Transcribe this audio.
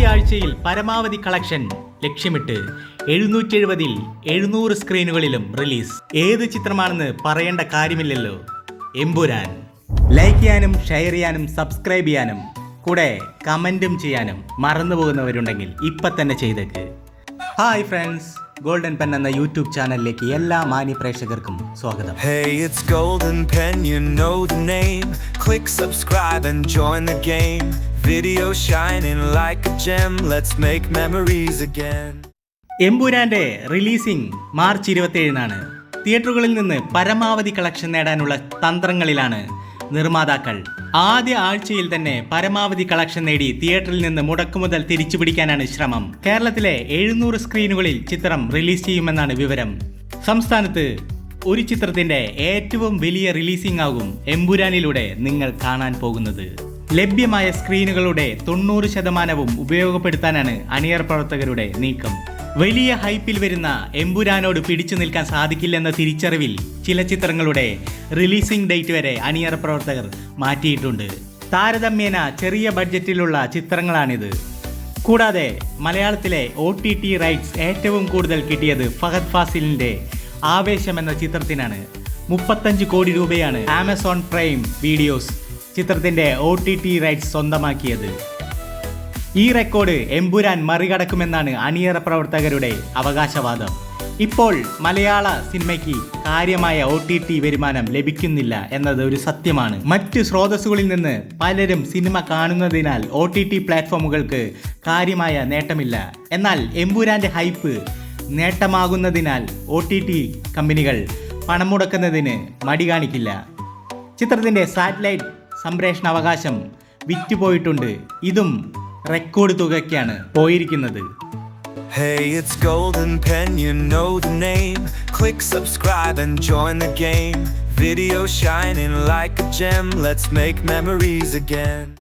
ആദ്യ ആഴ്ചയിൽ പരമാവധി കളക്ഷൻ ലക്ഷ്യമിട്ട് എഴുന്നൂറ്റി എഴുപതിൽ എഴുന്നൂറ് സ്ക്രീനുകളിലും റിലീസ്. ഏത് ചിത്രമാണെന്ന് പറയേണ്ട കാര്യമില്ലല്ലോ. എമ്പുരാൻ. ലൈക്ക് ചെയ്യാനും ഷെയർ ചെയ്യാനും സബ്സ്ക്രൈബ് ചെയ്യാനും കൂടെ കമന്റും ചെയ്യാനും മറന്നു പോകുന്നവരുണ്ടെങ്കിൽ ഇപ്പം തന്നെ ചെയ്തേക്ക്. ഹായ് ഫ്രണ്ട്സ് ഗോൾഡൻ പെൻ എന്ന യൂട്യൂബ് ചാനലിലേക്ക് എല്ലാ മാന്യ പ്രേക്ഷകർക്കും സ്വാഗതം. Hey, it's Golden Pen, you know the name. Click subscribe and join the game. Video shining like a gem, let's make memories again. എമ്പുരാന്റെ റിലീസിംഗ് മാർച്ച് ഇരുപത്തിയേഴിനാണ്. തിയേറ്ററുകളിൽ നിന്ന് പരമാവധി കളക്ഷൻ നേടാനുള്ള തന്ത്രങ്ങളിലാണ് നിർമ്മാതാക്കൾ. ആദ്യ ആഴ്ചയിൽ തന്നെ പരമാവധി കളക്ഷൻ നേടി തിയേറ്ററിൽ നിന്ന് മുടക്കുമുതൽ തിരിച്ചു പിടിക്കാനാണ് ശ്രമം. കേരളത്തിലെ എഴുന്നൂറ് സ്ക്രീനുകളിൽ ചിത്രം റിലീസ് ചെയ്യുമെന്നാണ് വിവരം. സംസ്ഥാനത്ത് ഒരു ചിത്രത്തിന്റെ ഏറ്റവും വലിയ റിലീസിംഗ് ആകും എമ്പുരാനിലൂടെ നിങ്ങൾ കാണാൻ പോകുന്നത്. ലഭ്യമായ സ്ക്രീനുകളുടെ തൊണ്ണൂറ് ശതമാനവും ഉപയോഗപ്പെടുത്താനാണ് അണിയർ പ്രവർത്തകരുടെ നീക്കം. വലിയ ഹൈപ്പിൽ വരുന്ന എമ്പുരാനോട് പിടിച്ചു നിൽക്കാൻ സാധിക്കില്ലെന്ന തിരിച്ചറിവിൽ ചില ചിത്രങ്ങളുടെ റിലീസിംഗ് ഡേറ്റ് വരെ അണിയർ പ്രവർത്തകർ മാറ്റിയിട്ടുണ്ട്. താരതമ്യേന ചെറിയ ബഡ്ജറ്റിലുള്ള ചിത്രങ്ങളാണിത്. കൂടാതെ മലയാളത്തിലെ ഒ ടി ടി റൈറ്റ്സ് ഏറ്റവും കൂടുതൽ കിട്ടിയത് ഫഹദ് ഫാസിലിന്റെ ആവേശം എന്ന ചിത്രത്തിനാണ്. മുപ്പത്തഞ്ച് കോടി രൂപയാണ് ആമസോൺ പ്രൈം വീഡിയോസ് ചിത്രത്തിന്റെ ഒ ടി ടി റൈറ്റ്സ് സ്വന്തമാക്കിയത്. ഈ റെക്കോർഡ് എമ്പുരാൻ മറികടക്കുമെന്നാണ് അണിയറ പ്രവർത്തകരുടെ അവകാശവാദം. ഇപ്പോൾ മലയാള സിനിമയ്ക്ക് കാര്യമായ ഒ ടി ടി വരുമാനം ലഭിക്കുന്നില്ല എന്നത് ഒരു സത്യമാണ്. മറ്റ് സ്രോതസ്സുകളിൽ നിന്ന് പലരും സിനിമ കാണുന്നതിനാൽ ഒ ടി ടി പ്ലാറ്റ്ഫോമുകൾക്ക് കാര്യമായ നേട്ടമില്ല. എന്നാൽ എമ്പുരാന്റെ ഹൈപ്പ് നേട്ടമാകുന്നതിനാൽ ഒ ടി ടി കമ്പനികൾ പണം മുടക്കുന്നതിന് മടി കാണിക്കില്ല. ചിത്രത്തിന്റെ സാറ്റലൈറ്റ് സംപ്രേഷണ അവകാശം വിറ്റുപോയിട്ടുണ്ട് ഇതും റെക്കോർഡ് തുകയ്ക്കാണ് പോയിരിക്കുന്നത് Hey, it's Golden Pen, you know the name. Click subscribe and join the game. Video shining like a gem, let's make memories again.